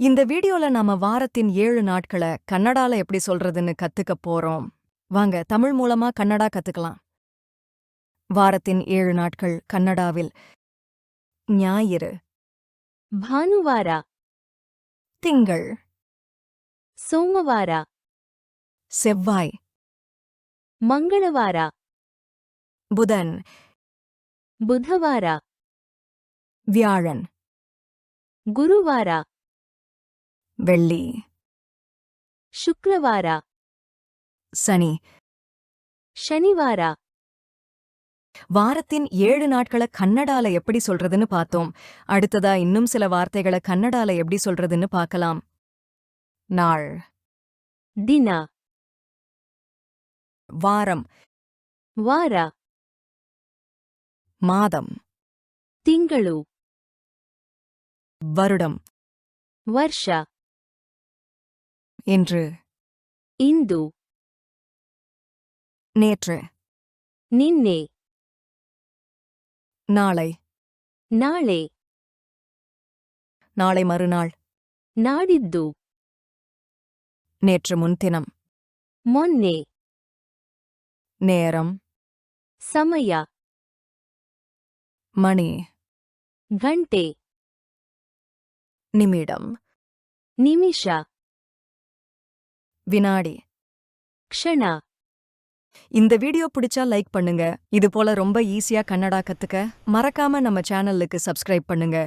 இந்த வீடியோல நாம வாரத்தின் ஏழு நாட்களை கன்னடால எப்படி சொல்றதுன்னு கத்துக்க போறோம். வாங்க தமிழ் மூலமா கன்னடா கத்துக்கலாம். வாரத்தின் ஏழு நாட்கள் கன்னடாவில். ஞாயிறு. பானுவாரா. திங்கள். சோமவாரா. செவ்வாய். மங்களவாரா. புதன். புதவாரா. வியாழன். குருவாரா. வெள்ளி ಶುಕ್ರವಾರ சனி ಶನಿವಾರ வாரத்தின் ஏழு நாட்கள கன்னடால எப்படி சொல்றதுன்னு பார்த்தோம் அடுத்ததா இன்னும் சில வார்த்தைகளை கன்னடால எப்படி சொல்றதுன்னு பார்க்கலாம் நாள் ದಿನ வாரம் ವಾರ மாதம் ತಿಂಗಳು வருடம் ವರ್ಷ இன்று ಇಂದು நேற்று ನಿನ್ನೆ நாளை ನಾಳೆ நாளை மறுநாள் ನಾಡಿದ್ದು நேற்று முன்தினம் ಮೊನ್ನೆ நேரம் ಸಮಯ மணி ಗಂಟೆ நிமிடம் ನಿಮಿಷ வினாடி. க்ஷணா. இந்த வீடியோ பிடிச்சா லைக் பண்ணுங்க. இது போல ரொம்ப ஈஸியா கன்னடா கத்துக்க மறக்காம நம்ம சேனலுக்கு சப்ஸ்கிரைப் பண்ணுங்க.